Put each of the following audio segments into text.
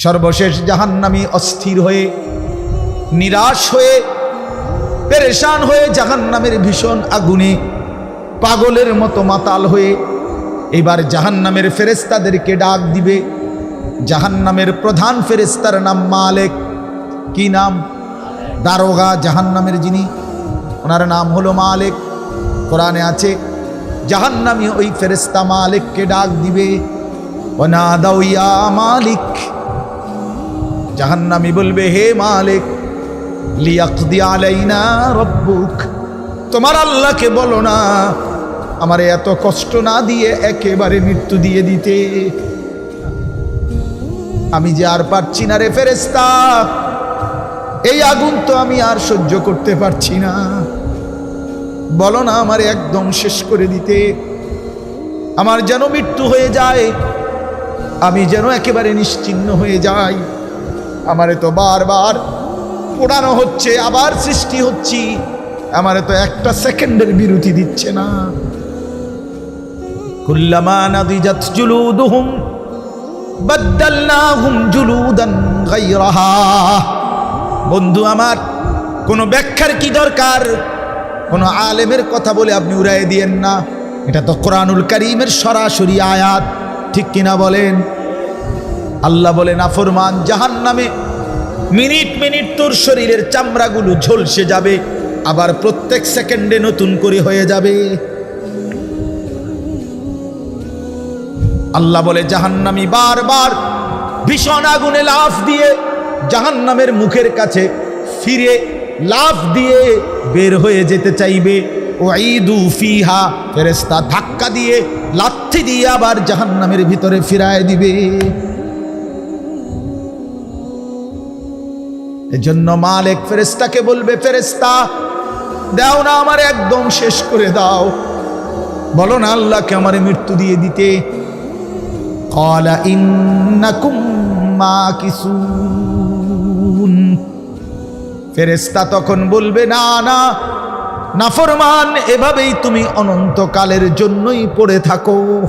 সর্বশেষ জাহান্নামী অস্থির হয়ে, নিরাশ হয়ে, পেরেশান হয়ে জাহান্নামের ভীষণ আগুনে পাগলের মতো মাতাল হয়ে এবার জাহান্নামের ফেরেস্তাদেরকে ডাক দিবে। জাহান্নামের প্রধান ফেরেস্তার নাম মালেক। কি নাম? দারোগা জাহান্নামের যিনি, ওনার নাম হলো মালেক। কোরআনে আছে, জাহান্নামী ওই ফেরেস্তা মালিককে ডাক দিবে। ওনাদাউ ইয়া মালিক। জাহান্নামী বলবে, হে মালিক রব্বুক, তোমার আল্লাহকে বলো না, আমারে এত কষ্ট না দিয়ে একেবারে মৃত্যু দিয়ে দিতে। আমি যে আর পারছি না রে ফেরেস্তা এই আগুন তো আমি আর সহ্য করতে পারছি না। বলো না আমার একদম শেষ করে দিতে। আমার যেন মৃত্যু হয়ে যায়, আমি যেন একেবারে নিশ্চিন্ন হয়ে যাই। আমারে তো বারবার পোড়ানো হচ্ছে, আবার সৃষ্টি হচ্ছি। আমারে তো একটা সেকেন্ডের বিরতি দিচ্ছে না। বন্ধু আমার, কোনো ব্যাখ্যার কি দরকার? কোনো আলেমের কথা বলে আপনি উড়াই দিয়েন না। এটা তো কোরআনুল করিমের সরাসরি আয়াত। ঠিক কিনা বলেন? আল্লাহ বলেন আফরমান জাহান নামে মিনিট মিনিট তোর শরীরের চামড়াগুলো ঝলসে যাবে, আবার প্রত্যেক সেকেন্ডে নতুন করে হয়ে যাবে। আল্লাহ বলে, জাহান্নামি বারবার ভীষণ আগুনে লাফ দিয়ে জাহান্নামের মুখের কাছে ফিরে লাফ দিয়ে বের হয়ে যেতে চাইবে। ও ঈদু ফিহা ফেরেস্তা ধাক্কা দিয়ে, লাথি দিয়ে আবার জাহান্নামের ভিতরে ফিরায় দিবে। এজন্য মালিক ফেরেস্তাকে বলবে ফেরেস্তা দাও না আমার একদম শেষ করে দাও। বলো না আল্লাহকে আমার মৃত্যু দিয়ে দিতে। কলা ইন্নাকুম মাকিসুন। ফেরেস্তা তখন বলবে, না না, নাফরমান, এভাবেই তুমি অনন্তকালের জন্যই পড়ে থাকো।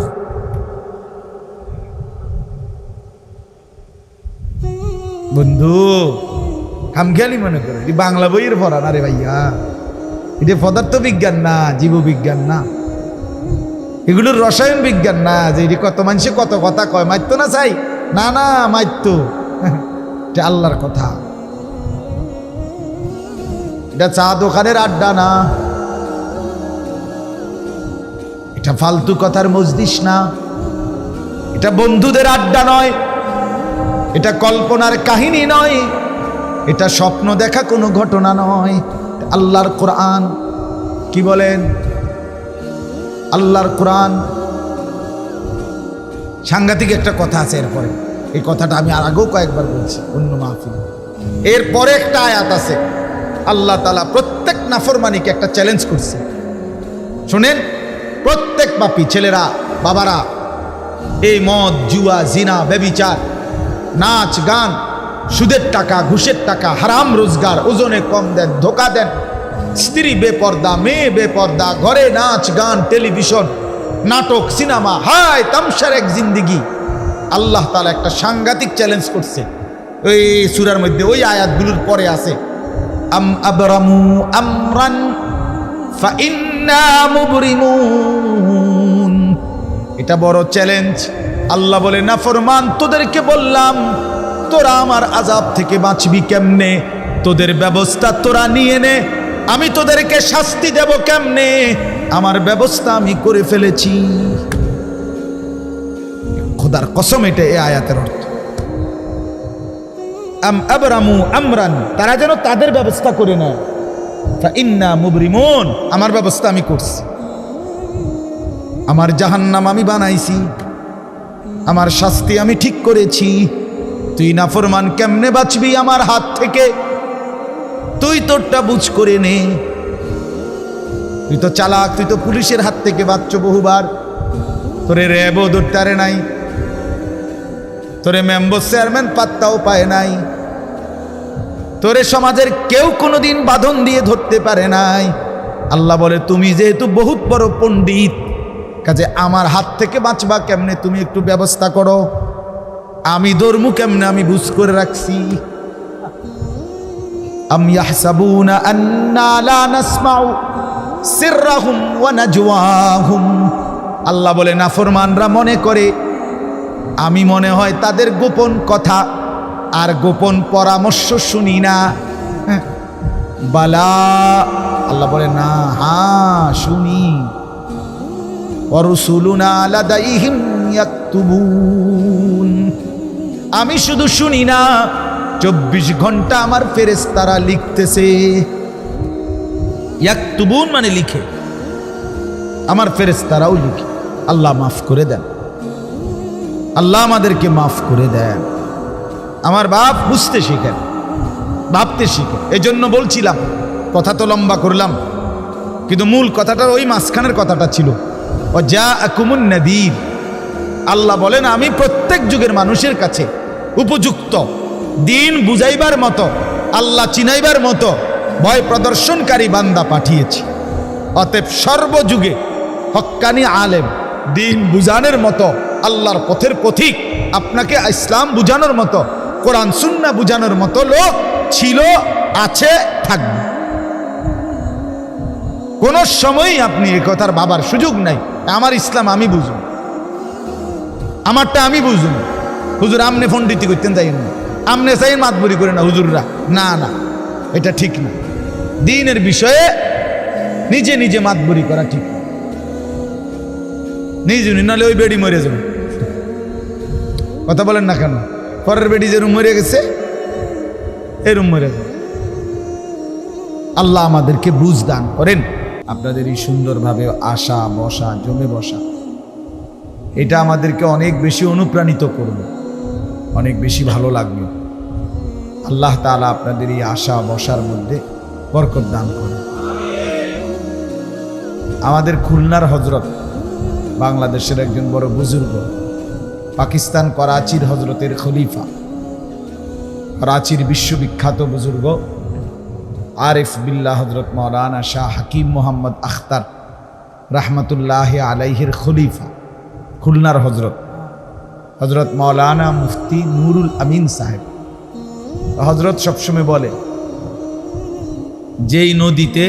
বন্ধু খামখেয়ালি মনে করে এটি বাংলা বইয়ের পড়া না রে ভাইয়া। এটা পদার্থ বিজ্ঞান না জীববিজ্ঞান না। এগুলোর রসায়ন বিজ্ঞান না, যে এটি কত মানুষে কত কথা কয় মারতো না চাই? না না মারতো এটা আল্লাহর কথা। এটা চা দোকানের আড্ডা না। এটা ফালতু কথার মজদিস না। এটা বন্ধুদের আড্ডা নয়। এটা কল্পনার কাহিনী নয়। এটা স্বপ্ন দেখা কোনো ঘটনা নয়। আল্লাহর কোরআন, কি বলেন? আল্লাহর কোরআন। সাংঘাতিক একটা কথা আছে এরপরে। এই কথাটা আমি আর আগেও কয়েকবার বলছি, অন্য মাহফিল। এরপরে একটা আয়াত আছে। আল্লাহ তালা প্রত্যেক নাফরমানিকে একটা চ্যালেঞ্জ করছে। শোনেন, প্রত্যেক বাপি, ছেলেরা, বাবারা, এই মদ, জুয়া, জিনা বেবিচার নাচ, গান সুদের টাকা, ঘুষের টাকা, হারাম রোজগার, ওজনে কম দেন, ধোকা দেন। স্ত্রী বেপর্দা, মেয়ে বেপর্দা, ঘরে নাচ, গান, টেলিভিশন, নাটক, সিনেমা, হায়, তামসার এক জিন্দিগি। আল্লাহ তালা একটা সাংঘাতিক চ্যালেঞ্জ করছে। ওই সুরার মধ্যে ওই আয়াতগুলোর পরে আছে, আম আমরান এটা বড় চ্যালেঞ্জ আল্লাহ বলে, না ফরমান, তোদেরকে বললাম তোরা আমার আজাব থেকে বাঁচবি কেমনে? তোদের ব্যবস্থা তোরা নিয়ে নে। আমি তোদেরকে শাস্তি দেব কেমনে? আমার ব্যবস্থা আমি করে ফেলেছি। খোদার কসম এটা এ আয়াতের অর্থ। আম আবরামু আমরান, তারা যেন তাদের ব্যবস্থা করে নেয়। ইন্না মুবরিমুন, আমার ব্যবস্থা আমি করছি। আমার জাহান্নাম আমি বানাইছি। আমার শাস্তি আমি ঠিক করেছি। তুই নাফরমান কেমনে বাঁচবি আমার হাত থেকে? তুই তোরটা বুঝ করে নে। তুই তো চালাক, তুই তো পুলিশের হাত থেকে বাঁচছ বহুবার। তোরে র্যাবও ধরতে নাই। তোরে মেম্বার চেয়ারম্যান পাত্তাও পায় নাই। তোরে সমাজের কেউ কোনোদিন বাঁধন দিয়ে ধরতে পারে নাই। আল্লাহ বলে, তুমি যেহেতু বহুত বড় পণ্ডিত, কাজে আমার হাত থেকে বাঁচবা কেমনে? তুমি একটু ব্যবস্থা করো। আমি ধর্মু কেমনে? আমি বুঝ করে রাখছি। আম লা আল্লাহ বলে, নাফরমানরা মনে করে, আমি মনে হয় তাদের গোপন কথা, আর গোপন পরামর্শ শুনি না। বালা, আল্লাহ বলে, না, হা, শুনি। অরসুলুনা লাদাইহিম ইয়াকতুবুন। আমি শুধু শুনি না চব্বিশ ঘণ্টা আমার ফেরেশতারা লিখতেছে। ইয়াকতুবুন মানে লিখে। আমার ফেরেশতারাও লিখে। আল্লাহ মাফ করে দেন। আল্লাহ আমাদেরকে মাফ করে দেন। আমার বাপ বুঝতে শিখেন ভাবতে শিখে। এই জন্য বলছিলাম কথা তো লম্বা করলাম কিন্তু মূল কথাটা ওই মাঝখানের কথাটা ছিল। ও যা কুমুন নদীর। আল্লাহ বলেন আমি প্রত্যেক যুগের মানুষের কাছে উপযুক্ত। দিন বুঝাইবার মতো, আল্লাহ চিনাইবার মতো ভয় প্রদর্শনকারী বান্দা পাঠিয়েছি। অতএব সর্বযুগে হক্কানি আলেম, দিন বুঝানোর মতো, আল্লাহর পথের পথিক, আপনাকে ইসলাম বুঝানোর মতো, কোরআন, সুন্না বুঝানোর মতো লোক ছিল, আছে, থাকবে। কোন সময়ই আপনি এ কথার বাবার সুযোগ নাই। আমার ইসলাম আমি বুঝুন। আমারটা আমি বুঝুন। হুজুর আমনে ফন্ডিতি করতেন যাই না। আমনে চাই মাতবুরি করে না হুজুররা। না না, এটা ঠিক না। দিনের বিষয়ে নিজে নিজে মাতবুরি করা ঠিক। নিজে নাহলে ওই বেডি মরে যাবে। কথা বলেন না কেন? পরের বেডি যে রুম মরে গেছে এরম মরে যাবে। আল্লাহ আমাদেরকে বুঝ দান করেন। আপনাদের এই সুন্দরভাবে আসা, বসা, জমে বসা, এটা আমাদেরকে অনেক বেশি অনুপ্রাণিত করবে। অনেক বেশি ভালো লাগল। আল্লাহ তাআলা আপনাদের এই আশা বসার মধ্যে বরকত দান করে আমাদের খুলনার হজরত বাংলাদেশের একজন বড় বুজুর্গ, পাকিস্তান করাচির হজরতের খলিফা, করাচির বিশ্ববিখ্যাত বুজুর্গ আরিফ বিল্লাহ হজরত মৌলানা শাহ হাকিম মোহাম্মদ আখতার রাহমাতুল্লাহ আলাইহির খলিফা, খুলনার হজরত হজরত মৌলানা মুফতি নুরুল আমিন সাহেব। হজরত সবসময় বলে, যেই নদীতে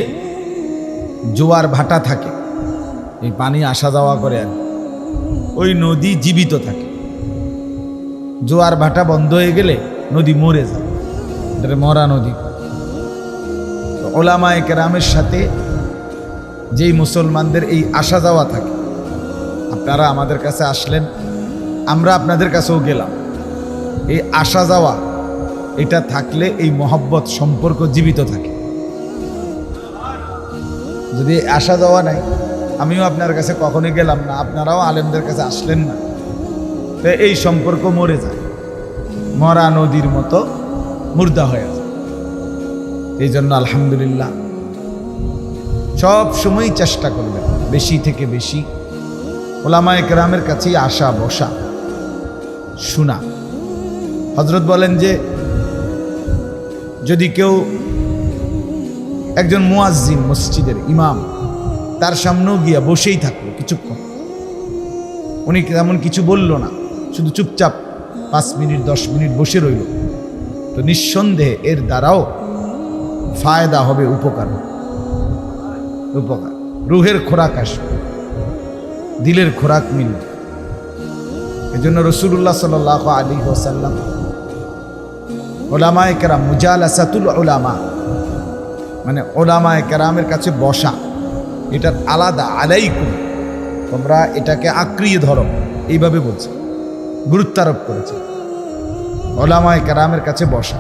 জোয়ার ভাটা থাকে, এই পানি আসা যাওয়া করে আর ওই নদী জীবিত থাকে। জোয়ার ভাটা বন্ধ হয়ে গেলে নদী মরে যায়। এটা মরা নদী। তো ওলামায়ে কেরামের সাথে যেই মুসলমানদের এই আসা যাওয়া থাকে, আপনারা আমাদের কাছে আসলেন আমরা আপনাদের কাছেও গেলাম। এই আসা যাওয়া, এটা থাকলে এই মহব্বত সম্পর্ক জীবিত থাকে। যদি আসা যাওয়া নাই, আমিও আপনার কাছে কখনোই গেলাম না, আপনারাও আলেমদের কাছে আসলেন না। তো এই সম্পর্ক মরে যায়, মরা নদীর মতো মুর্দা হয়ে যায়। এই জন্য আলহামদুলিল্লাহ, সব সময় চেষ্টা করবেন, বেশি থেকে বেশি। ওলামায় কেরামের কাছেই আসা, বসা। শোনা। হজরত বলেন যে, যদি কেউ একজন মুয়াজ্জিন মসজিদের ইমাম, তার সামনেও গিয়া বসেই থাকল কিছুক্ষণ। উনি তেমন কিছু বলল না, শুধু চুপচাপ পাঁচ মিনিট, দশ মিনিট বসে রইল। তো নিঃসন্দেহে এর দ্বারাও ফায়দা হবে, উপকার উপকার। রুহের খোরাক আসবে, দিলের খোরাক মিলবে। এজন্য রসুল্লাহ সাল আলী হোসাল্লাম ওলামা একরাম মুজাল আসাতুল ওলামা মানে ওলামা একরামের কাছে বসা এটার আলাদা, আলাইকুম, তোমরা এটাকে আক্রিয়ে ধরো, এইভাবে বলছে, গুরুত্বারোপ করেছে ওলামা একরামের কাছে বসা।